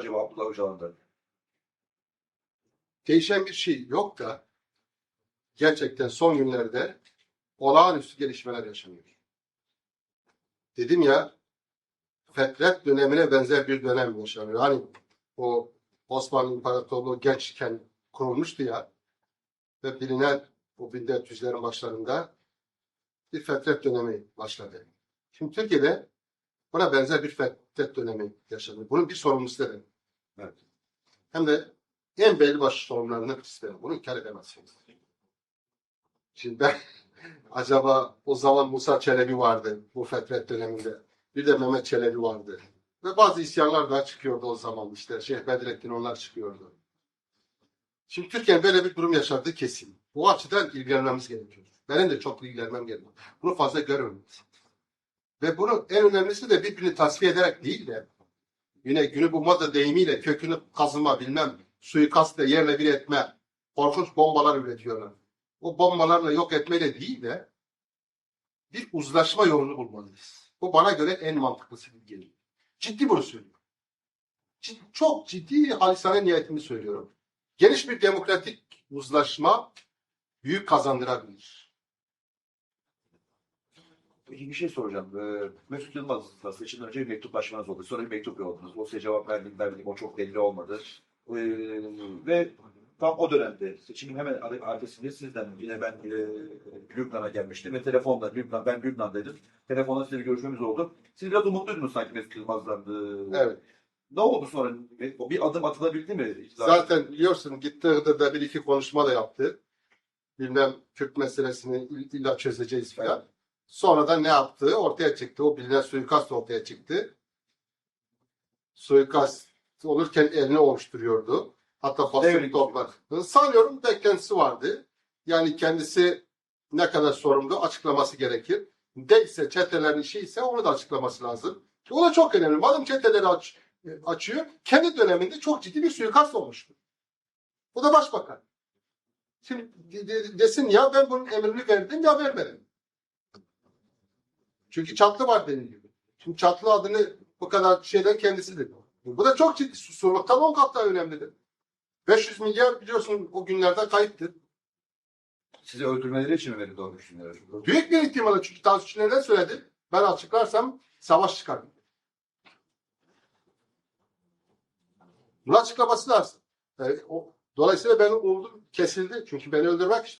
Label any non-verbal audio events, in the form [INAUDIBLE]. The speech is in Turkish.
acaba Abdullah Öcalan'da? Değişen bir şey yok da gerçekten son günlerde olağanüstü gelişmeler yaşanıyor. Dedim ya Fetret dönemine benzer bir dönem yaşanıyor. Hani o Osmanlı İmparatorluğu gençken kurulmuştu ya ve bilinen bu 1400'lerin başlarında bir Fetret dönemi başladı. Şimdi Türkiye'de buna benzer bir Fetret dönemi yaşanıyor. Bunun bir sorumlusu da benim. Evet. Hem de en belli başlı sorunlarını biz benim. Bunu inkar edemezsiniz. Şimdi ben [LAUGHS] acaba o zaman Musa Çelebi vardı bu Fetret döneminde. Bir de Mehmet Çelebi vardı. Ve bazı isyanlar daha çıkıyordu o zaman işte. Şeyh Bedrettin onlar çıkıyordu. Şimdi Türkiye böyle bir durum yaşadığı kesin. Bu açıdan ilgilenmemiz gerekiyor. Benim de çok ilgilenmem gerekiyor. Bunu fazla görmememiz. Ve bunu en önemlisi de birbirini tasfiye ederek değil de yine günü bu moda deyimiyle kökünü kazıma bilmem suikastla yerle bir etme korkunç bombalar üretiyorlar. O bombalarla yok etmeyle değil de bir uzlaşma yolunu bulmalıyız. Bu bana göre en mantıklısı geliyor. Ciddi bunu söylüyorum. Cid- çok ciddi halisane niyetimi söylüyorum. Geniş bir demokratik uzlaşma büyük kazandırabilir. Peki bir şey soracağım. Ee, Mesut Yılmaz'la seçimden önce bir mektuplaşmanız oldu. Sonra bir mektup yolladınız. O size cevap verdim vermedim. O çok belli olmadı. Ee, ve tam o dönemde seçimin hemen ar- arkasında sizden yine ben e, Lübnan'a gelmiştim ve telefonla Lübnan, ben Lübnan'daydım. Telefonla sizinle görüşmemiz oldu. Siz biraz umutluydunuz sanki Mesut Yılmaz'dan. Ee, Evet. Ne oldu sonra? O bir adım atılabildi mi? Zaten biliyorsun gitti Iğdır'da bir iki konuşma da yaptı. Bilmem Kürt meselesini ill- illa çözeceğiz falan. Sonradan ne yaptığı ortaya çıktı. O bilinen suikast ortaya çıktı. Suikast olurken elini ovuşturuyordu. Hatta basın toplar. Sanıyorum beklentisi vardı. Yani kendisi ne kadar sorumlu açıklaması gerekir. Değilse çetelerin işi ise onu da açıklaması lazım. O da çok önemli. Madem çeteleri aç, açıyor, kendi döneminde çok ciddi bir suikast olmuştu. Bu da başbakan. Şimdi de- de- desin ya ben bunun emrini verdim ya vermedim. Çünkü çatlı var benim gibi. Şimdi çatlı adını bu kadar şeyden kendisi dedi. Bu da çok ciddi. Susurluktan 10 kat daha önemlidir. 500 milyar biliyorsun o günlerde kayıptır. Sizi öldürmeleri için mi verildi o düşünceler? Büyük bir ihtimalle çünkü Tansu ne söyledi? Ben açıklarsam savaş çıkar. Bunu açıklaması lazım. Yani o, dolayısıyla benim umudum kesildi. Çünkü beni öldürmek